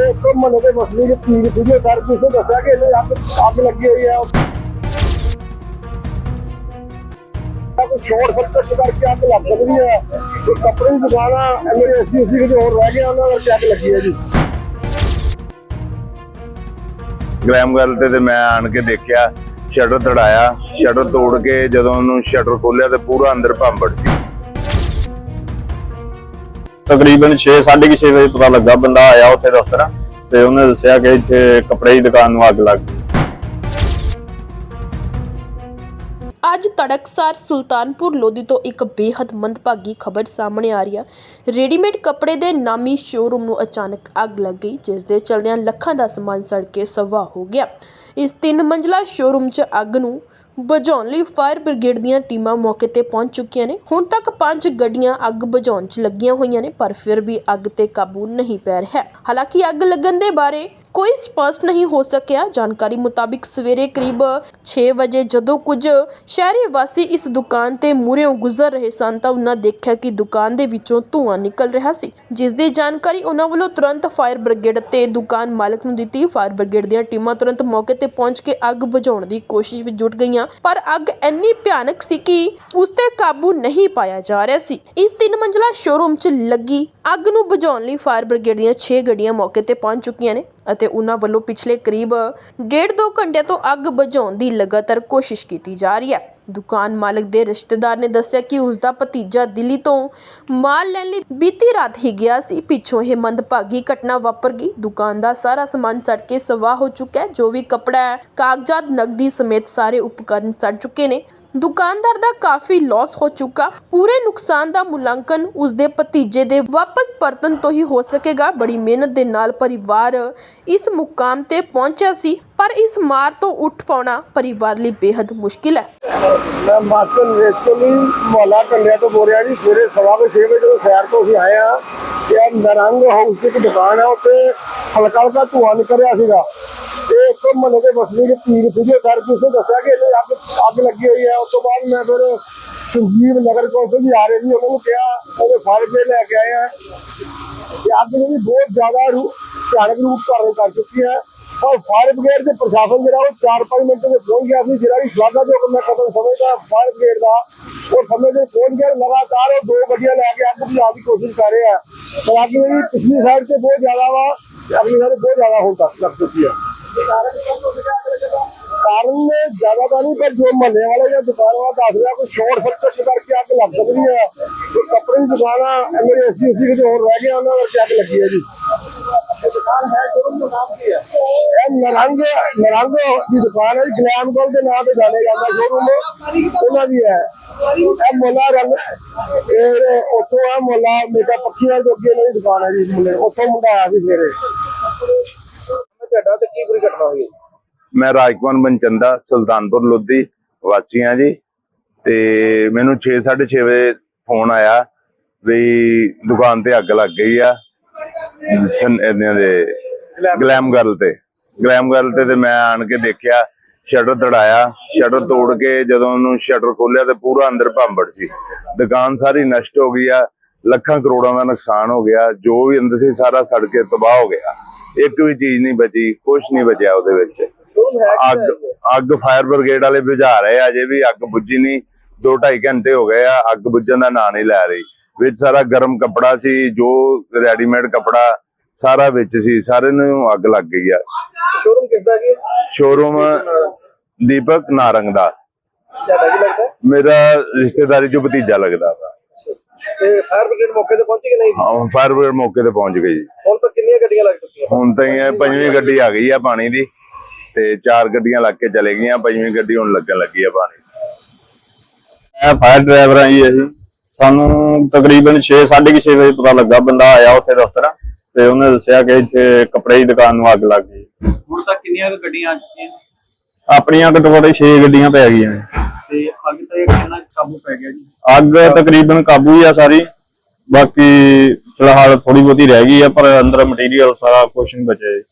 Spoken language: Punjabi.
ਇੱਕ ਮਹੱਲੇ ਦੇ ਮਸਲੇ ਦੀ ਪੀੜ ਸੀਗੇ ਸਰ ਕਿਸੇ ਦੱਸਿਆ ਕਿ ਇਹਨੇ ਅੱਗ ਅੱਗ ਲੱਗੀ ਹੋਈ ਹੈ ਕੋਈ ਸ਼ੋਰਟ ਸਰਕਟ ਕਰਕੇ ਅੱਗ ਲੱਗ ਸਕਦੀ ਹੈ ਤੇ ਕੱਪੜੇ ਦੀ ਦੁਕਾਨ ਆ ਮੇਰੇ ਏਸੀ ਉਸੀ ਕਿਤੇ ਹੋਰ ਰਹਿ ਗਿਆ ਉਹਨਾਂ ਕਰਕੇ ਅੱਗ ਲੱਗੀ ਹੈ ਜੀ ਗ੍ਰੈਮ ਗੱਲ ਤੇ ਮੈਂ ਆਣ ਕੇ ਦੇਖਿਆ, ਸ਼ਟਰ ਤੜਾਇਆ, ਸ਼ਟਰ ਤੋੜ ਕੇ ਜਦੋਂ ਉਹਨੂੰ ਸ਼ਟਰ ਖੋਲਿਆ ਤੇ ਪੂਰਾ ਅੰਦਰ ਭੰਬੜ ਸੀ। ਤਕਰੀਬਨ 6:30 ਵਜੇ ਪਤਾ ਲੱਗਾ ਬੰਦਾ ਆਇਆ ਉੱਥੇ ਦਫ਼ਤਰ ਤੇ ਉਹਨੇ ਦੱਸਿਆ ਕਿ ਇੱਥੇ ਕੱਪੜੇ ਦੀ ਦੁਕਾਨ ਨੂੰ ਅੱਗ ਲੱਗ ਗਈ। ਅੱਜ ਤੜਕਸਾਰ ਸੁਲਤਾਨਪੁਰ ਲੋਧੀ ਤੋਂ ਇੱਕ ਬੇਹੱਦ ਮੰਦਭਾਗੀ ਖਬਰ ਸਾਹਮਣੇ ਆ ਰਹੀ ਹੈ ਰੈਡੀਮੇਡ ਕੱਪੜੇ ਦੇ ਨਾਮੀ ਸ਼ੋਰੂਮ ਨੂੰ ਅਚਾਨਕ ਅੱਗ ਲੱਗ ਗਈ, ਜਿਸ ਦੇ ਚਲਦਿਆਂ ਲੱਖਾਂ ਦਾ ਸਮਾਨ ਸੜ ਕੇ ਸਵਾ ਹੋ ਗਿਆ। ਇਸ ਤਿੰਨ ਮੰਜ਼ਲਾ ਸ਼ੋਰੂਮ 'ਚ ਅੱਗ ਨੂੰ ਬੁਝਾਉਣ ਲਈ ਫਾਇਰ ਬ੍ਰਿਗੇਡ ਦੀਆਂ ਟੀਮਾਂ ਮੌਕੇ ਤੇ ਪਹੁੰਚ ਚੁੱਕੀਆਂ ਨੇ। ਹੁਣ ਤੱਕ ਪੰਜ ਗੱਡੀਆਂ ਅੱਗ ਬੁਝਾਉਣ 'ਚ ਲੱਗੀਆਂ ਹੋਈਆਂ ਨੇ, ਪਰ ਫਿਰ ਵੀ ਅੱਗ ਤੇ ਕਾਬੂ ਨਹੀਂ ਪੈ ਰਿਹਾ। ਹਾਲਾਂਕਿ ਅੱਗ ਲੱਗਣ ਦੇ ਬਾਰੇ ਕੋਈ ਸਪਸ਼ਟ ਨਹੀਂ ਹੋ ਸਕਿਆ। ਜਾਣਕਾਰੀ ਮੁਤਾਬਿਕ ਸਵੇਰੇ ਕਰੀਬ 6 ਵਜੇ ਜਦੋਂ ਕੁਝ ਸ਼ਹਿਰੀ ਵਾਸੀ ਇਸ ਦੁਕਾਨ ਤੇ ਮੂਹਰੇੋਂ ਗੁਜ਼ਰ ਰਹੇ ਸਨ ਤਾਂ ਉਹਨਾਂ ਦੇਖਿਆ ਕਿ ਦੁਕਾਨ ਦੇ ਵਿੱਚੋਂ ਧੂੰਆਂ ਨਿਕਲ ਰਿਹਾ ਸੀ। ਜਿਸ ਦੀ ਜਾਣਕਾਰੀ ਉਹਨਾਂ ਵੱਲੋਂ ਤੁਰੰਤ ਫਾਇਰ ਬ੍ਰਿਗੇਡ ਤੇ ਦੁਕਾਨ ਮਾਲਕ ਨੂੰ ਦਿੱਤੀ। ਫਾਇਰ ਬ੍ਰਿਗੇਡ ਦੀਆਂ ਟੀਮਾਂ ਤੁਰੰਤ ਮੌਕੇ ਤੇ ਪਹੁੰਚ ਕੇ ਅੱਗ ਬੁਝਾਉਣ ਦੀ ਕੋਸ਼ਿਸ਼ ਵਿੱਚ ਜੁਟ ਗਈਆਂ। ਪਰ ਅੱਗ ਇੰਨੀ ਭਿਆਨਕ ਸੀ ਕਿ ਉਸ ਤੇ ਕਾਬੂ ਨਹੀਂ ਪਾਇਆ ਜਾ ਰਿਹਾ ਸੀ। ਇਸ ਤਿੰਨ ਮੰਜ਼ਲਾ ਸ਼ੋਰੂਮ 'ਚ ਲੱਗੀ ਅੱਗ ਨੂੰ ਬੁਝਾਉਣ ਲਈ ਫਾਇਰ ਬ੍ਰਿਗੇਡ ਦੀਆਂ 6 ਗੱਡੀਆਂ ਮੌਕੇ ਤੇ ਪਹੁੰਚ ਚੁੱਕੀਆਂ ਨੇ ਅਤੇ ਉਹਨਾਂ ਵੱਲੋਂ ਪਿਛਲੇ ਕਰੀਬ ਡੇਢ ਦੋ ਘੰਟਿਆਂ ਤੋਂ ਅੱਗ ਬੁਝਾਉਣ ਦੀ ਲਗਾਤਾਰ ਕੋਸ਼ਿਸ਼ ਕੀਤੀ ਜਾ ਰਹੀ ਹੈ। ਦੁਕਾਨ ਮਾਲਕ ਦੇ ਰਿਸ਼ਤੇਦਾਰ ਨੇ ਦੱਸਿਆ ਕਿ ਉਸ ਦਾ ਭਤੀਜਾ ਦਿੱਲੀ ਤੋਂ ਮਾਲ ਲੈਣ ਲਈ ਬੀਤੀ ਰਾਤ ਹੀ ਗਿਆ ਸੀ। ਪਿੱਛੋਂ ਇਹ ਮੰਦਭਾਗੀ ਘਟਨਾ ਵਾਪਰ ਗਈ। ਦੁਕਾਨ ਦਾ ਸਾਰਾ ਸਮਾਨ ਸੜ ਕੇ ਸਵਾਹ ਹੋ ਚੁੱਕਾ ਹੈ। ਜੋ ਵੀ ਕੱਪੜਾ ਹੈ ਕਾਗਜ਼ਾਤ, ਨਕਦੀ ਸਮੇਤ ਸਾਰੇ ਉਪਕਰਨ ਸੜ ਚੁੱਕੇ ਨੇ। ਦੁਕਾਨਦਾਰ ਦਾ ਕਾਫੀ ਲਾਸ ਹੋ ਚੁੱਕਾ। ਪੂਰੇ ਨੁਕਸਾਨ ਦਾ ਮੁਲਾਂਕਣ ਉਸਦੇ ਭਤੀਜੇ ਦੇ ਵਾਪਸ ਪਰਤਨ ਤੋਂ ਹੀ ਹੋ ਸਕੇਗਾ। ਬੜੀ ਮਿਹਨਤ ਦੇ ਨਾਲ ਪਰਿਵਾਰ ਇਸ ਮੁਕਾਮ ਤੇ ਪਹੁੰਚਿਆ ਸੀ, ਪਰ ਇਸ ਮਾਰ ਤੋਂ ਉੱਠ ਪਾਉਣਾ ਪਰਿਵਾਰ ਲਈ ਬੇहद ਮੁਸ਼ਕਿਲ ਹੈ। ਮੈਂ ਮਾਸਟਰ ਰੇਸਕਲੀ ਮਹੱਲਾ ਕੰਡਿਆ ਤੋਂ ਬੋਲ ਰਿਹਾ ਜੀ, ਸਵੇਰੇ ਸਵਾ ਕੁ ਛੇ ਵਜੇ ਜਦੋਂ ਸ਼ਹਿਰ ਤੋਂ ਅਸੀਂ ਆਏ ਆ ਇਹ ਨਰੰਗ ਹਾਊਸ ਦੀ ਦੁਕਾਨ ਹੈ ਉੱਥੇ ਹਲਕਾ ਹਲਕਾ ਧੂੰਆਂ ਨਿਕਲ ਰਿਹਾ ਸੀਗਾ। ਤੇ ਇੱਕ ਮਹੱਲੇ ਦੇ ਮਸਲੇ ਦੀ ਪੀੜ ਸੀਗੇ ਸਰ ਕਿਸੇ ਦੱਸਿਆ ਕਿ ਇਹਨੇ ਅੱਗ ਅੱਗ ਲੱਗੀ ਹੋਈ ਹੈ। ਉਸ ਤੋਂ ਬਾਅਦ ਮੈਂ ਫਿਰ ਸੰਜੀਵ ਨਗਰ ਕੌਂਸਲ ਜੀ ਆ ਰਹੇ ਸੀ, ਉਹਨਾਂ ਨੂੰ ਕਿਹਾ, ਉਹਦੇ ਫਾਇਰ ਕੇ ਲੈ ਕੇ ਆਏ ਆ। ਕਿ ਅੱਗ ਜਿਹੜੀ ਬਹੁਤ ਜ਼ਿਆਦਾ ਰੂ, ਭਿਆਨਕ ਰੂਪ ਧਾਰਨ ਕਰ ਚੁੱਕੀ ਹੈ। ਔਰ ਫਾਇਰ ਬ੍ਰਿਗੇਡ ਦੇ ਪ੍ਰਸ਼ਾਸਨ ਜਿਹੜਾ, ਉਹ 4-5 ਮਿੰਟ ਦੇ ਪਹੁੰਚ ਗਿਆ ਸੀ, ਜਿਹੜਾ ਵੀ ਸ਼ਲਾਘਾ ਮੈਂ ਕਦਮ ਸਮਝਦਾ ਫਾਇਰ ਬ੍ਰਿਗੇਡ ਦਾ, ਉਹ ਸਮੇਂ ਦੇ ਪਹੁੰਚ ਗਿਆ, ਲਗਾਤਾਰ ਉਹ ਦੋ ਗੱਡੀਆਂ ਲੈ ਕੇ ਅੱਗ ਬੁਝਾਉਣ ਦੀ ਕੋਸ਼ਿਸ਼ ਕਰ ਰਹੇ ਆ ਹਾਲਾਂਕਿ ਜਿਹੜੀ ਪਿਛਲੀ ਸਾਈਡ ਤੇ ਬਹੁਤ ਜ਼ਿਆਦਾ ਵਾ, ਅਗਲੀ ਸਾਈਡ ਬਹੁਤ ਜ਼ਿਆਦਾ ਹੁਣ ਤੱਕ ਲੱਗ ਚੁੱਕੀ ਹੈ। ਕਾਰਨ ਜ਼ਿਆਦਾ ਤਾਂ ਨਹੀਂ, ਪਰ ਜੋ ਮਹੱਲੇ ਵਾਲੇ ਜਾਂ ਦੁਕਾਨ ਵਾਲਾ ਦੱਸ ਰਿਹਾ, ਕੋਈ ਸ਼ੋਰਟ ਸਰਕਟ ਕਰਕੇ ਅੱਗ ਲੱਗ ਸਕਦੀ ਹੈ। ਕੋਈ ਕੱਪੜੇ ਦੀ ਦੁਕਾਨ ਆ ਮੇਰੇ ਏਸੀ ਉਸੀ ਕਿਤੇ ਹੋਰ ਰਹਿ ਗਿਆ ਉਹਨਾਂ ਕਰਕੇ ਅੱਗ ਲੱਗੀ ਹੈ ਜੀ। ਦੁਕਾਨ ਹੈ ਨਰੰਗ ਨਰੰਗ ਦੀ ਦੁਕਾਨ ਹੈ ਗਲੈਮ ਗੋਲ ਦੇ ਨਾਮ ਤੇ ਜਾਣਿਆ ਜਾਂਦਾ ਸ਼ੋਰੂਮ ਉਹਨਾਂ ਦੀ ਹੈ। ਇਹ ਮੋਲਾ ਰੰਗ ਇਹ ਉੱਥੋਂ ਆ ਮੋਲਾ ਮੇਕਾ ਪੱਖੀਆਂ ਦੇ ਅੱਗੇ ਇਹਨਾਂ ਦੀ ਦੁਕਾਨ ਹੈ ਜੀ ਇਸ ਮੁੰਡੇ ਉੱਥੋਂ ਮੁੰਡਾ ਆਇਆ ਸੀ ਸਵੇਰੇ। ਤੁਹਾਡਾ ਤੇ ਕੀ ਕੋਈ ਘਟਨਾ ਹੋਈ? ਮੈਂ ਰਾਜਕੁਮਾਰ ਮਨਚੰਦਾ ਸੁਲਤਾਨਪੁਰ ਲੋਧੀ ਵਾਸੀ ਹਾਂ ਜੀ। ਤੇ ਮੈਨੂੰ 6:30 ਵਜੇ ਫੋਨ ਆਇਆ ਵੀ ਦੁਕਾਨ ਤੇ ਅੱਗ ਲੱਗ ਗਈ ਆ। ਸਨ ਇਹਨਾਂ ਦੇ ਗਲੈਮ ਗਰਲ ਤੇ। ਗਲੈਮ ਗਰਲ ਤੇ ਤੇ ਮੈਂ ਆਣ ਕੇ ਦੇਖਿਆ ਸ਼ਟਰ ਤੜਾਇਆ ਸ਼ਟਰ ਤੋੜ ਕੇ ਜਦੋਂ ਉਹਨੂੰ ਸ਼ਟਰ ਖੋਲਿਆ ਤੇ ਪੂਰਾ ਅੰਦਰ ਭਾਂਬੜ ਸੀ। ਦੁਕਾਨ ਸਾਰੀ ਨਸ਼ਟ ਹੋ ਗਈ ਆ ਲੱਖਾਂ ਕਰੋੜਾਂ ਦਾ ਨੁਕਸਾਨ ਹੋ ਗਿਆ ਜੋ ਵੀ ਅੰਦਰ ਸੀ ਸਾਰਾ ਸੜ ਕੇ ਤਬਾਹ ਹੋ ਗਿਆ। ਇੱਕ ਵੀ ਚੀਜ਼ ਨਹੀਂ ਬਚੀ ਕੁਝ ਨਹੀਂ ਬਚਿਆ ਉਹਦੇ ਵਿੱਚ। ਅੱਗ ਅੱਗ ਫਾਇਰ ਬ੍ਰਿਗੇਡ ਵਾਲੇ ਬੁਝਾ ਰਹੇ ਆ ਅਜੇ ਵੀ ਅੱਗ ਬੁੱਝੀ ਨਹੀਂ। 2.5 ਘੰਟੇ ਹੋ ਗਏ ਆ ਅੱਗ ਬੁੱਝਣ ਦਾ ਨਾਂ ਨਹੀਂ ਲੈ ਰਹੀ। ਵਿੱਚ ਸਾਰਾ ਗਰਮ ਕੱਪੜਾ ਸੀ ਜੋ ਰੈਡੀਮੇਡ ਕੱਪੜਾ ਸਾਰਾ ਵਿੱਚ ਸੀ ਸਾਰੇ ਨੂੰ ਅੱਗ ਲੱਗ ਗਈ ਆ। ਸ਼ੋਰੂਮ ਕਿਸ ਦਾ ਜੀ? ਸ਼ੋਰੂਮ ਦੀਪਕ ਨਾਰੰਗ ਦਾ ਤੁਹਾਡਾ ਕੀ ਲੱਗਦਾ? ਮੇਰਾ ਰਿਸ਼ਤੇਦਾਰੀ ਚੋਂ ਭਤੀਜਾ ਲੱਗਦਾ ਵਾ। ਤੇ ਫਾਇਰ ਬ੍ਰਿਗੇਡ ਮੌਕੇ ਤੇ ਪਹੁੰਚੀ ਕਿ ਨਹੀਂ? ਹਾਂ ਫਾਇਰ ਬ੍ਰਿਗੇਡ ਮੌਕੇ ਤੇ ਪਹੁੰਚ ਗਈ ਹੁਣ ਤੱਕ ਕਿੰਨੀਆਂ ਗੱਡੀਆਂ ਲੱਗ ਚੁੱਕੀਆਂ? ਹੁਣ ਤਾਂ ਇਹ ਪੰਜਵੀਂ ਗੱਡੀ ਆ ਗਈ ਆ ਪਾਣੀ ਦੀ ਤੇ ਚਾਰ ਗੱਡੀਆਂ ਲੱਗ ਕੇ ਚਲੇ ਗਈਆਂ ਪੰਜਵੀਂ ਗੱਡੀ ਹੁਣ ਲੱਗਣ ਲੱਗੀ ਆ ਪਾਣੀ ਦੀ। ਮੈਂ ਫਾਇਰ ਡਰਾਈਵਰ ਆ ਜੀ ਸਾਨੂੰ ਤਕਰੀਬਨ 6:30 ਵਜੇ ਪਤਾ ਲੱਗਾ ਬੰਦਾ ਆਇਆ ਉੱਥੇ ਦਫ਼ਤਰ। ਤੇ ਉਹਨੇ ਦੱਸਿਆ ਕਿ ਇੱਥੇ ਕੱਪੜੇ ਦੀ ਦੁਕਾਨ ਨੂੰ ਅੱਗ ਲੱਗ ਗਈ। ਹੁਣ ਤੱਕ ਕਿੰਨੀਆਂ ਕੁ ਗੱਡੀਆਂ ਆ ਚੁੱਕੀਆਂ? ਆਪਣੀਆਂ ਘੱਟੋ ਘੱਟ 6 ਗੱਡੀਆਂ ਪੈ ਗਈਆਂ ਨੇ। ਤੇ ਅੱਗ ਤੇ ਕਿੰਨਾ ਕੁ ਕਾਬੂ ਪੈ ਗਿਆ ਜੀ? ਅੱਗ ਤਕਰੀਬਨ ਕਾਬੂ ਹੀ ਆ ਸਾਰੀ। ਬਾਕੀ ਫਿਲਹਾਲ ਥੋੜੀ ਬਹੁਤੀ ਰਹਿ ਗਈ ਆ ਪਰ ਅੰਦਰ ਮਟੀਰੀਅਲ ਸਾਰਾ ਕੁਝ ਨਹੀਂ ਬਚਿਆ ਜੀ।